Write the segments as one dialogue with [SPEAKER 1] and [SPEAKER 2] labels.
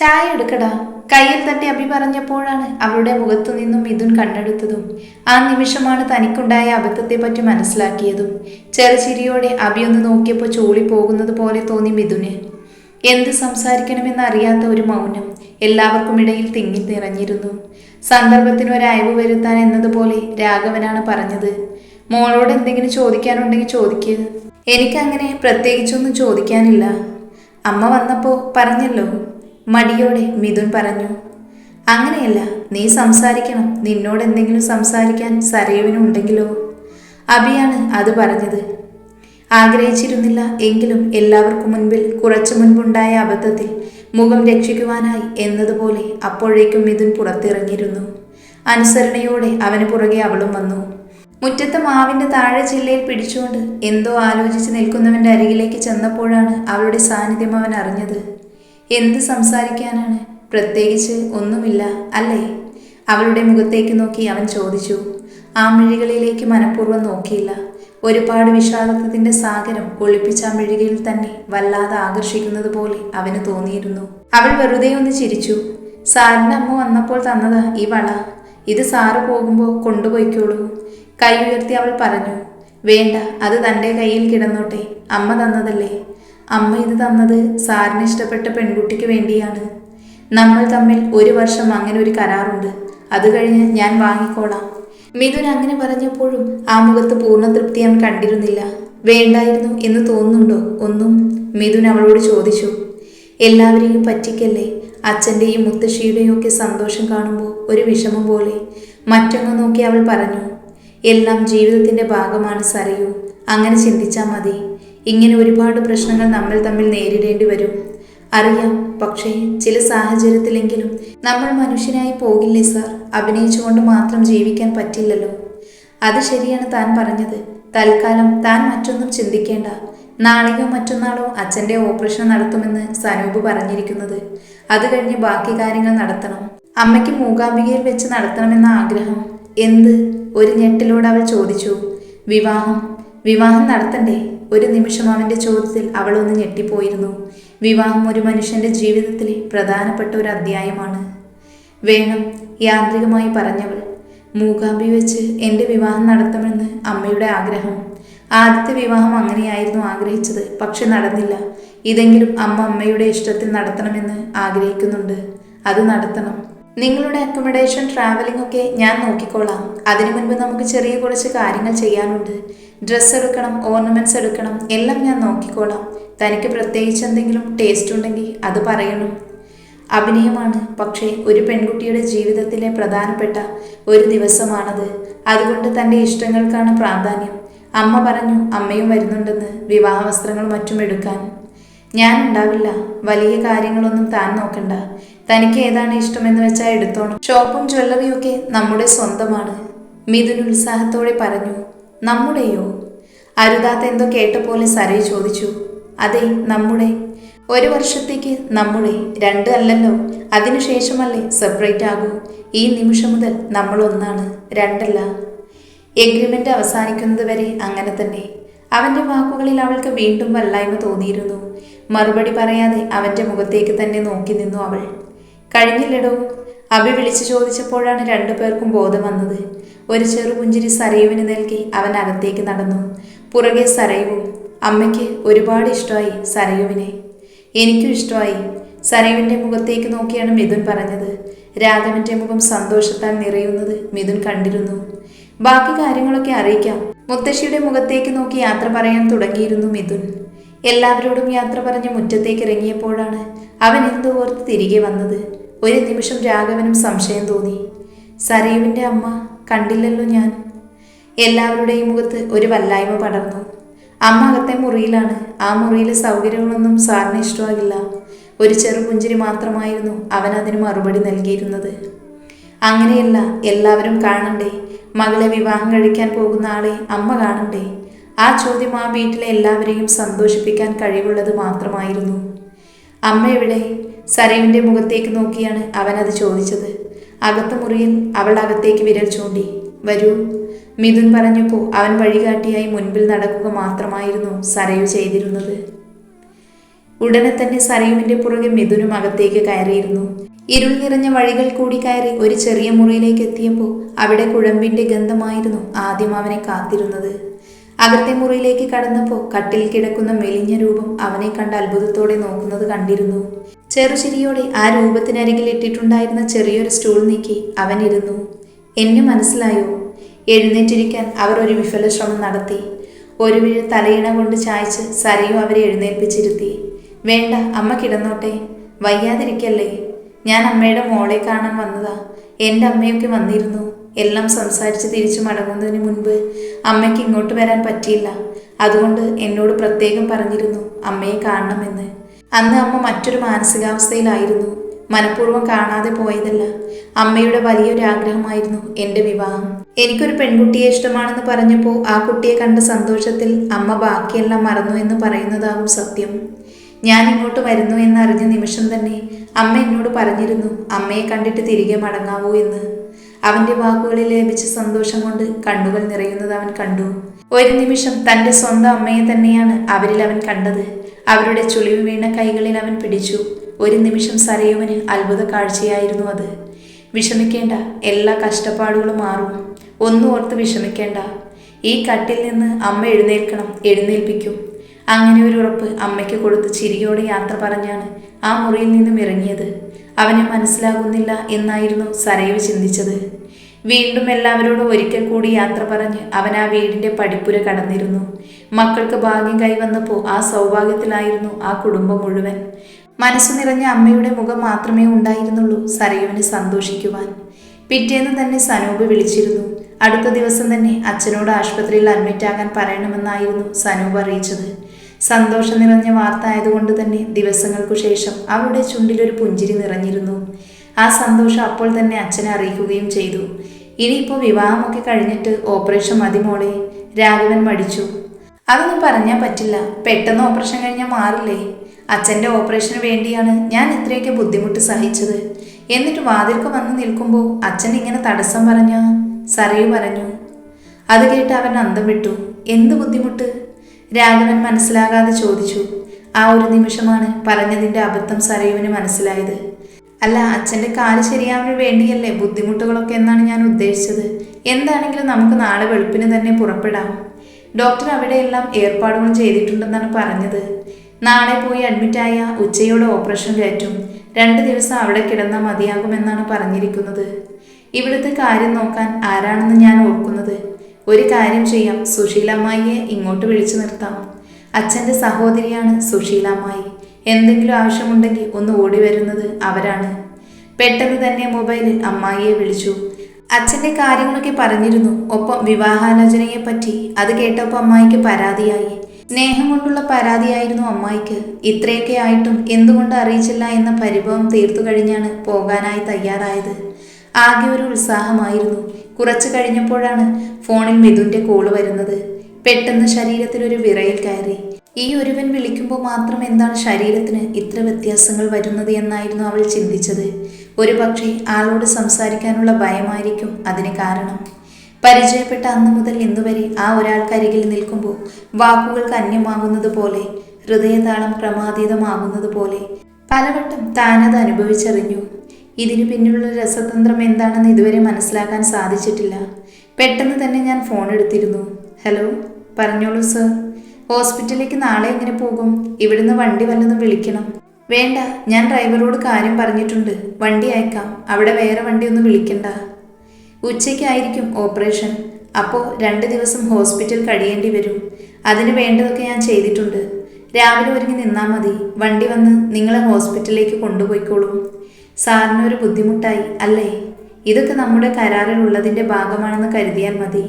[SPEAKER 1] ചായ എടുക്കടാ. കയ്യിൽ തട്ടി അഭി പറഞ്ഞപ്പോഴാണ് അവളുടെ മുഖത്തു നിന്നും മിഥുൻ കണ്ടെടുത്തതും ആ നിമിഷമാണ് തനിക്കുണ്ടായ അബദ്ധത്തെപ്പറ്റി മനസ്സിലാക്കിയതും. ചെറുചിരിയോടെ അഭി ഒന്ന് നോക്കിയപ്പോൾ ചോളി പോകുന്നത് പോലെ തോന്നി മിഥുന്. എന്ത് സംസാരിക്കണമെന്ന് അറിയാത്ത ഒരു മൗനം എല്ലാവർക്കും ഇടയിൽ തിങ്ങി നിറഞ്ഞിരുന്നു. സന്ദർഭത്തിന് ഒരു അയവ് വരുത്താൻ എന്നതുപോലെ രാഘവനാണ് പറഞ്ഞത്. മോളോട് എന്തെങ്കിലും ചോദിക്കാനുണ്ടെങ്കിൽ ചോദിക്കുക എനിക്കങ്ങനെ പ്രത്യേകിച്ചൊന്നും ചോദിക്കാനില്ല. അമ്മ വന്നപ്പോൾ പറഞ്ഞല്ലോ. മടിയോടെ മിഥുൻ പറഞ്ഞു അങ്ങനെയല്ല നീ സംസാരിക്കണം. നിന്നോട് എന്തെങ്കിലും സംസാരിക്കാൻ സരയുവിനുണ്ടെങ്കിലോ അഭിയാണ് അത് പറഞ്ഞത്. ആഗ്രഹിച്ചിരുന്നില്ല എങ്കിലും എല്ലാവർക്കും മുൻപിൽ കുറച്ചു മുൻപുണ്ടായ അബദ്ധത്തിൽ മുഖം രക്ഷിക്കുവാനായി എന്നതുപോലെ അപ്പോഴേക്കും മിഥുൻ പുറത്തിറങ്ങിയിരുന്നു. അനുസരണയോടെ അവന് പുറകെ അവളും വന്നു. മുറ്റത്ത് മാവിന്റെ താഴെ ചില്ലയിൽ പിടിച്ചുകൊണ്ട് എന്തോ ആലോചിച്ച് നിൽക്കുന്നവന്റെ അരികിലേക്ക് ചെന്നപ്പോഴാണ് അവളുടെ സാന്നിധ്യം അവൻ അറിഞ്ഞത്. എന്ത് സംസാരിക്കാനാണ്? പ്രത്യേകിച്ച് ഒന്നുമില്ല അല്ലേ? അവളുടെ മുഖത്തേക്ക് നോക്കി അവൻ ചോദിച്ചു. ആ മിഴികളിലേക്ക് മനഃപൂർവം നോക്കിയില്ല. ഒരുപാട് വിഷാദത്തിന്റെ സാഗരം ഒളിപ്പിച്ച ആ മിഴികയിൽ തന്നെ വല്ലാതെ ആകർഷിക്കുന്നത് പോലെ അവന് തോന്നിയിരുന്നു. അവൾ വെറുതെ ഒന്ന് ചിരിച്ചു. സാറിന്റെ അമ്മ വന്നപ്പോൾ തന്നതാ ഈ വള. ഇത് സാറ് പോകുമ്പോൾ കൊണ്ടുപോയിക്കോളൂ. കൈ ഉയർത്തി അവൾ പറഞ്ഞു. വേണ്ട അത് തന്റെ കയ്യിൽ കിടന്നോട്ടെ. അമ്മ തന്നതല്ലേ? അമ്മ ഇത് തന്നത് സാറിന് ഇഷ്ടപ്പെട്ട പെൺകുട്ടിക്ക് വേണ്ടിയാണ്. നമ്മൾ തമ്മിൽ ഒരു വർഷം അങ്ങനെ ഒരു കരാറുണ്ട്. അത് കഴിഞ്ഞ് ഞാൻ വാങ്ങിക്കോളാം. മിഥുൻ അങ്ങനെ പറഞ്ഞപ്പോഴും ആ മുഖത്ത് പൂർണ തൃപ്തി അവൻ കണ്ടിരുന്നില്ല. വേണ്ടായിരുന്നു എന്ന് തോന്നുന്നുണ്ടോ? ഒന്നും മിഥുൻ അവളോട് ചോദിച്ചു. എല്ലാവരെയും പറ്റിക്കല്ലേ? അച്ഛന്റെയും മുത്തശ്ശിയുടെയും ഒക്കെ സന്തോഷം കാണുമ്പോൾ ഒരു വിഷമം പോലെ. മറ്റൊന്ന് നോക്കി അവൾ പറഞ്ഞു എല്ലാം ജീവിതത്തിന്റെ ഭാഗമാണ് സറിയൂ അങ്ങനെ ചിന്തിച്ചാൽ മതി. ഇങ്ങനെ ഒരുപാട് പ്രശ്നങ്ങൾ നമ്മൾ തമ്മിൽ നേരിടേണ്ടി വരും. അറിയാം പക്ഷേ ചില സാഹചര്യത്തിലെങ്കിലും നമ്മൾ മനുഷ്യനായി പോകില്ലേ സാർ? അഭിനയിച്ചുകൊണ്ട് മാത്രം ജീവിക്കാൻ പറ്റില്ലല്ലോ. അത് ശരിയാണ് താൻ പറഞ്ഞത്. തൽക്കാലം താൻ മറ്റൊന്നും ചിന്തിക്കേണ്ട. നാളെയോ മറ്റന്നാളോ അച്ഛന്റെ ഓപ്പറേഷൻ നടത്തുമെന്ന് സനൂപ് പറഞ്ഞിരിക്കുന്നത്. അത് കഴിഞ്ഞ് ബാക്കി കാര്യങ്ങൾ നടത്തണം. അമ്മയ്ക്ക് മൂകാംബികയിൽ വെച്ച് നടത്തണമെന്ന ആഗ്രഹം. എന്ത്? ഒരു ഞെട്ടിലൂടെ അവൾ ചോദിച്ചു. വിവാഹം. വിവാഹം നടത്തണ്ടേ? ഒരു നിമിഷം അവന്റെ ചോദ്യത്തിൽ അവളൊന്ന് ഞെട്ടിപ്പോയിരുന്നു. വിവാഹം ഒരു മനുഷ്യന്റെ ജീവിതത്തിലെ പ്രധാനപ്പെട്ട ഒരു അധ്യായമാണ്. വേണം യാന്ത്രികമായി പറഞ്ഞവൾ മൂകാമ്പി വെച്ച് എന്റെ വിവാഹം നടത്തണമെന്ന് അമ്മയുടെ ആഗ്രഹം. ആദ്യത്തെ വിവാഹം അങ്ങനെയായിരുന്നു ആഗ്രഹിച്ചത് പക്ഷെ നടന്നില്ല. ഇതെങ്കിലും അമ്മ അമ്മയുടെ ഇഷ്ടത്തിൽ നടത്തണമെന്ന് ആഗ്രഹിക്കുന്നുണ്ട്. അത് നടത്തണം. നിങ്ങളുടെ അക്കോമഡേഷൻ ട്രാവലിംഗ് ഒക്കെ ഞാൻ നോക്കിക്കോളാം. അതിനു മുൻപ് നമുക്ക് ചെറിയ കുറച്ച് കാര്യങ്ങൾ ചെയ്യാനുണ്ട്. ഡ്രസ്സ് എടുക്കണം ഓർണമെന്റ്സ് എടുക്കണം എല്ലാം ഞാൻ നോക്കിക്കോളാം. തനിക്ക് പ്രത്യേകിച്ച് എന്തെങ്കിലും ടേസ്റ്റ് ഉണ്ടെങ്കിൽ അത് പറയണം. അഭിനയമാണ് പക്ഷേ ഒരു പെൺകുട്ടിയുടെ ജീവിതത്തിലെ പ്രധാനപ്പെട്ട ഒരു ദിവസമാണത്. അതുകൊണ്ട് തന്റെ ഇഷ്ടങ്ങൾക്കാണ് പ്രാധാന്യം. അമ്മ പറഞ്ഞു അമ്മയും വരുന്നുണ്ടെന്ന് വിവാഹ വസ്ത്രങ്ങൾ മറ്റും എടുക്കാൻ. ഞാൻ ഉണ്ടാവില്ല വലിയ കാര്യങ്ങളൊന്നും താൻ നോക്കണ്ട. തനിക്ക് ഏതാണ് ഇഷ്ടമെന്ന് വെച്ചാൽ എടുത്തോണം. ഷോപ്പും ജ്വല്ലറിയും ഒക്കെ നമ്മുടെ സ്വന്തമാണ്. മിഥുൻ ഉത്സാഹത്തോടെ പറഞ്ഞു നമ്മുടെയോ? അരുതാത്ത എന്തോ കേട്ട പോലെ സരയ് ചോദിച്ചു. അതെ നമ്മുടെ. ഒരു വർഷത്തേക്ക് നമ്മുടെ രണ്ട് അല്ലല്ലോ. അതിനുശേഷമല്ലേ സെപ്പറേറ്റ് ആകൂ. ഈ നിമിഷം മുതൽ നമ്മൾ ഒന്നാണ് രണ്ടല്ല. എഗ്രിമെന്റ് അവസാനിക്കുന്നത് വരെ അങ്ങനെ തന്നെ. അവന്റെ വാക്കുകളിൽ അവൾക്ക് വീണ്ടും വല്ലായ്മ തോന്നിയിരുന്നു. മറുപടി പറയാതെ അവന്റെ മുഖത്തേക്ക് തന്നെ നോക്കി നിന്നു അവൾ. കഴിഞ്ഞില്ലടോ അഭി വിളിച്ചു ചോദിച്ചപ്പോഴാണ് രണ്ടുപേർക്കും ബോധം വന്നത്. ഒരു ചെറുപുഞ്ചിരി സരയുവിന് നൽകി അവൻ അകത്തേക്ക് നടന്നു. പുറകെ സരയുവും അമ്മയ്ക്ക് ഒരുപാട് ഇഷ്ടമായി സരയുവിനെ. എനിക്കും ഇഷ്ടമായി. സരയുവിന്റെ മുഖത്തേക്ക് നോക്കിയാണ് മിഥുൻ പറഞ്ഞത്. രാഘവന്റെ മുഖം സന്തോഷത്താൽ നിറയുന്നത് മിഥുൻ കണ്ടിരുന്നു. ബാക്കി കാര്യങ്ങളൊക്കെ അറിയിക്കാം. മുത്തശ്ശിയുടെ മുഖത്തേക്ക് നോക്കി യാത്ര പറയാൻ തുടങ്ങിയിരുന്നു മിഥുൻ. എല്ലാവരോടും യാത്ര പറഞ്ഞ് മുറ്റത്തേക്ക് ഇറങ്ങിയപ്പോഴാണ് അവൻ എന്തോ ഓർത്ത് തിരികെ വന്നത്. ഒരു നിമിഷം രാഘവനും സംശയം തോന്നി. സരയുവിന്റെ അമ്മ കണ്ടില്ലല്ലോ ഞാൻ. എല്ലാവരുടെയും മുഖത്ത് ഒരു വല്ലായ്മ പടർന്നു. അമ്മ അകത്തെ മുറിയിലാണ്. ആ മുറിയിലെ സൗകര്യങ്ങളൊന്നും സാറിന് ഇഷ്ടമാകില്ല. ഒരു ചെറു പുഞ്ചിരി മാത്രമായിരുന്നു അവൻ അതിന് മറുപടി നൽകിയിരുന്നത്. അങ്ങനെയല്ല എല്ലാവരും കാണണ്ടേ. മകളെ വിവാഹം കഴിക്കാൻ പോകുന്ന ആളെ അമ്മ കാണണ്ടേ. ആ ചോദ്യം ആ വീട്ടിലെ എല്ലാവരെയും സന്തോഷിപ്പിക്കാൻ കഴിവുള്ളത് മാത്രമായിരുന്നു. അമ്മ എവിടെ? സരയുവിന്റെ മുഖത്തേക്ക് നോക്കിയാണ് അവൻ അത് ചോദിച്ചത്. അകത്ത മുറിയിൽ അവൾ അകത്തേക്ക് വിരൽ ചൂണ്ടി വരൂ. മിഥുൻ പറഞ്ഞപ്പോൾ അവൻ വഴികാട്ടിയായി മുൻപിൽ നടക്കുക മാത്രമായിരുന്നു സരയു ചെയ്തിരുന്നത്. ഉടനെ തന്നെ സരയുവിന്റെ പുറകെ മിഥുനും അകത്തേക്ക് കയറിയിരുന്നു. ഇരുൾ നിറഞ്ഞ വഴികൾ കൂടി കയറി ഒരു ചെറിയ മുറിയിലേക്ക് എത്തിയപ്പോൾ അവിടെ കുഴമ്പിന്റെ ഗന്ധമായിരുന്നു ആദ്യം അവനെ കാത്തിരുന്നത്. അകത്തെ മുറിയിലേക്ക് കടന്നപ്പോൾ കട്ടിൽ കിടക്കുന്ന മെലിഞ്ഞ രൂപം അവനെ കണ്ട് അത്ഭുതത്തോടെ നോക്കുന്നത് കണ്ടിരുന്നു. ചെറുചിരിയോടെ ആ രൂപത്തിനരികിൽ ഇട്ടിട്ടുണ്ടായിരുന്ന ചെറിയൊരു സ്റ്റൂൾ നീക്കി അവൻ ഇരുന്നു. എന്നെ മനസ്സിലായോ? എഴുന്നേറ്റിരിക്കാൻ അവർ ഒരു വിഫല ശ്രമം നടത്തി. ഒരു വീഴ് തലയിണ കൊണ്ട് ചായച്ച് സരയു അവരെ എഴുന്നേൽപ്പിച്ചിരുത്തി. വേണ്ട അമ്മ കിടന്നോട്ടെ. വയ്യാതിരിക്കല്ലേ. ഞാൻ അമ്മയുടെ മോളെ കാണാൻ വന്നതാ. എന്റെ അമ്മയൊക്കെ വന്നിരുന്നു. എല്ലാം സംസാരിച്ച് തിരിച്ചു മടങ്ങുന്നതിന് മുൻപ് അമ്മയ്ക്ക് ഇങ്ങോട്ട് വരാൻ പറ്റിയില്ല. അതുകൊണ്ട് എന്നോട് പ്രത്യേകം പറഞ്ഞിരുന്നു അമ്മയെ കാണണമെന്ന്. അന്ന് അമ്മ മറ്റൊരു മാനസികാവസ്ഥയിലായിരുന്നു. മനഃപൂർവം കാണാതെ പോയതല്ല അമ്മയുടെ വലിയൊരു ആഗ്രഹമായിരുന്നു എന്റെ വിവാഹം. എനിക്കൊരു പെൺകുട്ടിയെ ഇഷ്ടമാണെന്ന് പറഞ്ഞപ്പോൾ ആ കുട്ടിയെ കണ്ട സന്തോഷത്തിൽ അമ്മ ബാക്കിയെല്ലാം മറന്നു എന്ന് പറയുന്നതാകും സത്യം. ഞാൻ ഇങ്ങോട്ട് വരുന്നു എന്നറിഞ്ഞ നിമിഷം തന്നെ അമ്മ എന്നോട് പറഞ്ഞിരുന്നു അമ്മയെ കണ്ടിട്ട് തിരികെ മടങ്ങാവൂ എന്ന്. അവന്റെ വാക്കുകളിൽ ലഭിച്ച സന്തോഷം കൊണ്ട് കണ്ണുകൾ നിറയുന്നത് അവൻ കണ്ടു. ഒരു നിമിഷം തന്റെ സ്വന്തം അമ്മയെ തന്നെയാണ് അവരിൽ അവൻ കണ്ടത്. അവരുടെ ചുളിവ് വീണ കൈകളിൽ അവൻ പിടിച്ചു. ഒരു നിമിഷം സരയുവന് അത്ഭുത കാഴ്ചയായിരുന്നു അത്. വിഷമിക്കേണ്ട എല്ലാ കഷ്ടപ്പാടുകളും മാറും. ഒന്നും ഓർത്ത് വിഷമിക്കേണ്ട. ഈ കട്ടിൽ നിന്ന് അമ്മ എഴുന്നേൽക്കണം എഴുന്നേൽപ്പിക്കും. അങ്ങനെ ഒരു ഉറപ്പ് അമ്മയ്ക്ക് കൊടുത്ത് ചിരിയോടെ യാത്ര പറഞ്ഞാണ് ആ മുറിയിൽ നിന്നും ഇറങ്ങിയത്. അവനെ മനസ്സിലാകുന്നില്ല എന്നായിരുന്നു സരയവ് ചിന്തിച്ചത്. വീണ്ടും എല്ലാവരോടും ഒരിക്കൽ കൂടി യാത്ര പറഞ്ഞ് അവൻ ആ വീടിന്റെ പടിപ്പുര കടന്നിരുന്നു. മക്കൾക്ക് ഭാഗ്യം കൈവന്നപ്പോൾ ആ സൗഭാഗ്യത്തിലായിരുന്നു ആ കുടുംബം മുഴുവൻ. മനസ്സു നിറഞ്ഞ അമ്മയുടെ മുഖം മാത്രമേ ഉണ്ടായിരുന്നുള്ളൂ സരയുവിന് സന്തോഷിക്കുവാൻ. പിറ്റേന്ന് തന്നെ സനൂപ് വിളിച്ചിരുന്നു. അടുത്ത ദിവസം തന്നെ അച്ഛനോട് ആശുപത്രിയിൽ അഡ്മിറ്റ് ആകാൻ പറയണമെന്നായിരുന്നു സനൂപ് അറിയിച്ചത്. സന്തോഷം നിറഞ്ഞ വാർത്ത ആയതുകൊണ്ട് തന്നെ ദിവസങ്ങൾക്കു ശേഷം അവളുടെ ചുണ്ടിലൊരു പുഞ്ചിരി നിറഞ്ഞിരുന്നു. ആ സന്തോഷം അപ്പോൾ തന്നെ അച്ഛനെ അറിയിക്കുകയും ചെയ്തു. ഇനിയിപ്പോൾ വിവാഹമൊക്കെ കഴിഞ്ഞിട്ട് ഓപ്പറേഷൻ മതി മോളെ രാഘവൻ മടിച്ചു. അതൊന്നും പറഞ്ഞാൽ പറ്റില്ല. പെട്ടെന്ന് ഓപ്പറേഷൻ കഴിഞ്ഞാൽ മാറില്ലേ. അച്ഛന്റെ ഓപ്പറേഷന് വേണ്ടിയാണ് ഞാൻ ഇത്രയൊക്കെ ബുദ്ധിമുട്ട് സഹിച്ചത്. എന്നിട്ട് വാതിൽക്ക് വന്ന് നിൽക്കുമ്പോൾ അച്ഛൻ ഇങ്ങനെ തടസ്സം പറഞ്ഞ? സറിയു പറഞ്ഞു. അത് കേട്ട് അവൻ അന്തം വിട്ടു. എന്ത് ബുദ്ധിമുട്ട്? രാഘവൻ മനസ്സിലാകാതെ ചോദിച്ചു ആ ഒരു നിമിഷമാണ് പറഞ്ഞതിന്റെ അബദ്ധം സരയുവിന് മനസ്സിലായത്. അല്ല അച്ഛന്റെ കാൽ ശരിയാവാൻ വേണ്ടിയല്ലേ ബുദ്ധിമുട്ടുകളൊക്കെ എന്നാണ് ഞാൻ ഉദ്ദേശിച്ചത്. എന്താണെങ്കിലും നമുക്ക് നാളെ വെളുപ്പിന് തന്നെ പുറപ്പെടാം. ഡോക്ടർ അവിടെയെല്ലാം ഏർപ്പാടുകൾ ചെയ്തിട്ടുണ്ടെന്നാണ് പറഞ്ഞത്. നാളെ പോയി അഡ്മിറ്റായ ഉച്ചയോടെ ഓപ്പറേഷൻ കയറ്റും. രണ്ട് ദിവസം അവിടെ കിടന്നാൽ മതിയാകുമെന്നാണ് പറഞ്ഞിരിക്കുന്നത്. ഇവിടുത്തെ കാര്യം നോക്കാൻ ആരാണെന്ന് ഞാൻ ഓർക്കുന്നത്. ഒരു കാര്യം ചെയ്യാം സുശീലമ്മായിയെ ഇങ്ങോട്ട് വിളിച്ചു നിർത്താം. അച്ഛന്റെ സഹോദരിയാണ് സുശീലമ്മായി. എന്തെങ്കിലും ആവശ്യമുണ്ടെങ്കിൽ ഒന്ന് ഓടി വരുന്നത് അവരാണ്. പെട്ടെന്ന് തന്നെ മൊബൈലിൽ അമ്മായിയെ വിളിച്ചു. അച്ഛന്റെ കാര്യങ്ങളൊക്കെ പറഞ്ഞിരുന്നു. ഒപ്പം വിവാഹാലോചനയെ പറ്റി അത് കേട്ടപ്പോൾ അമ്മായിക്ക് പരാതിയായി. സ്നേഹം കൊണ്ടുള്ള പരാതിയായിരുന്നു അമ്മായിക്ക്. ഇത്രയൊക്കെ ആയിട്ടും എന്തുകൊണ്ട് അറിയിച്ചില്ല എന്ന പരിഭവം തീർത്തു കഴിഞ്ഞാണ് പോകാനായി തയ്യാറായത്. ആകെ ഒരു ഉത്സാഹമായിരുന്നു. കുറച്ചു കഴിഞ്ഞപ്പോഴാണ് ഫോണിൽ മിഥുന്റെ കോൾ വരുന്നത്. പെട്ടെന്ന് ശരീരത്തിൽ ഒരു വിറയിൽ കയറി. ഈ ഒരുവൻ വിളിക്കുമ്പോൾ മാത്രം എന്താണ് ശരീരത്തിന് ഇത്ര വ്യത്യാസങ്ങൾ വരുന്നത് എന്നായിരുന്നു അവൾ ചിന്തിച്ചത്. ഒരു പക്ഷേ ആളോട് സംസാരിക്കാനുള്ള ഭയമായിരിക്കും അതിന് കാരണം. പരിചയപ്പെട്ട അന്ന് മുതൽ ഇന്നുവരെ ആ ഒരാൾക്കരികിൽ നിൽക്കുമ്പോൾ വാക്കുകൾക്ക് അന്യമാകുന്നത് പോലെ ഹൃദയതാളം ക്രമാതീതമാകുന്നത് പോലെ. പലവട്ടം താനത് അനുഭവിച്ചറിഞ്ഞു. ഇതിനു പിന്നിലുള്ള രസതന്ത്രം എന്താണെന്ന് ഇതുവരെ മനസ്സിലാക്കാൻ സാധിച്ചിട്ടില്ല. പെട്ടെന്ന് തന്നെ ഞാൻ ഫോൺ എടുത്തിരുന്നു. ഹലോ പറഞ്ഞോളൂ സർ. ഹോസ്പിറ്റലിലേക്ക് നാളെ എങ്ങനെ പോകും? ഇവിടുന്ന് വണ്ടി വല്ലതും വിളിക്കണം. വേണ്ട ഞാൻ ഡ്രൈവറോട് കാര്യം പറഞ്ഞിട്ടുണ്ട്. വണ്ടി അയക്കാം. അവിടെ വേറെ വണ്ടി ഒന്നും വിളിക്കണ്ട. ഉച്ചയ്ക്കായിരിക്കും ഓപ്പറേഷൻ. അപ്പോൾ രണ്ട് ദിവസം ഹോസ്പിറ്റൽ കഴിയേണ്ടി വരും. അതിന് വേണ്ടതൊക്കെ ഞാൻ ചെയ്തിട്ടുണ്ട്. രാവിലെ ഒരുങ്ങി നിന്നാൽ മതി. വണ്ടി വന്ന് നിങ്ങളെ ഹോസ്പിറ്റലിലേക്ക് കൊണ്ടുപോയിക്കോളും. സാറിനൊരു ബുദ്ധിമുട്ടായി അല്ലേ? ഇതൊക്കെ നമ്മുടെ കരാറിലുള്ളതിന്റെ ഭാഗമാണെന്ന് കരുതിയാൽ മതി.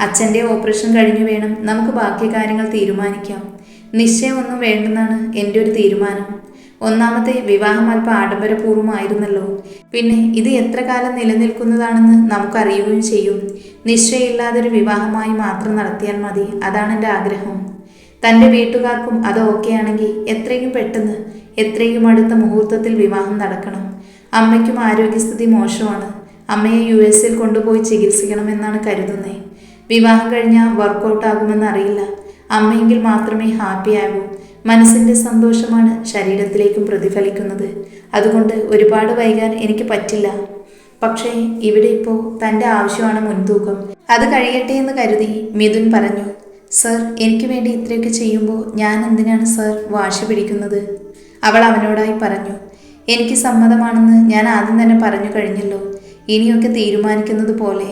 [SPEAKER 1] അച്ഛന്റെ ഓപ്പറേഷൻ കഴിഞ്ഞു വേണം. നമുക്ക് ബാക്കി കാര്യങ്ങൾ തീരുമാനിക്കാം. നിശ്ചയമൊന്നും വേണ്ടെന്നാണ് എന്റെ ഒരു തീരുമാനം. ഒന്നാമത്തെ വിവാഹം അല്പം ആഡംബരപൂർവമായിരുന്നല്ലോ. പിന്നെ ഇത് എത്ര കാലം നിലനിൽക്കുന്നതാണെന്ന് നമുക്കറിയുകയും ചെയ്യും. നിശ്ചയമില്ലാതൊരു വിവാഹമായി മാത്രം നടത്തിയാൽ മതി. അതാണ് എന്റെ ആഗ്രഹം. തന്റെ വീട്ടുകാർക്കും അത് ഓക്കെ ആണെങ്കിൽ എത്രയും പെട്ടെന്ന് എത്രയും അടുത്ത മുഹൂർത്തത്തിൽ വിവാഹം നടക്കണം. അമ്മയ്ക്കും ആരോഗ്യസ്ഥിതി മോശമാണ്. അമ്മയെ യു എസിൽ കൊണ്ടുപോയി ചികിത്സിക്കണമെന്നാണ് കരുതുന്നത് വിവാഹം കഴിഞ്ഞാൽ വർക്കൗട്ട് ആകുമെന്ന് അറിയില്ല. അമ്മയെങ്കിൽ മാത്രമേ ഹാപ്പി ആകൂ. മനസ്സിന്റെ സന്തോഷമാണ് ശരീരത്തിലേക്കും പ്രതിഫലിക്കുന്നത്. അതുകൊണ്ട് ഒരുപാട് വൈകാൻ എനിക്ക് പറ്റില്ല. പക്ഷേ ഇവിടെ ഇപ്പോൾ തന്റെ ആവശ്യമാണ് മുൻതൂക്കം. അത് കഴിയട്ടെ എന്ന് കരുതി മിഥുൻ പറഞ്ഞു. സർ എനിക്ക് വേണ്ടി ഇത്രയൊക്കെ ചെയ്യുമ്പോൾ ഞാൻ എന്തിനാണ് സർ വാശി പിടിക്കുന്നത്? അവൾ അവനോടായി പറഞ്ഞു എനിക്ക് സമ്മതമാണെന്ന് ഞാൻ ആദ്യം തന്നെ പറഞ്ഞു കഴിഞ്ഞല്ലോ. ഇനിയൊക്കെ തീരുമാനിക്കുന്നത് പോലെ.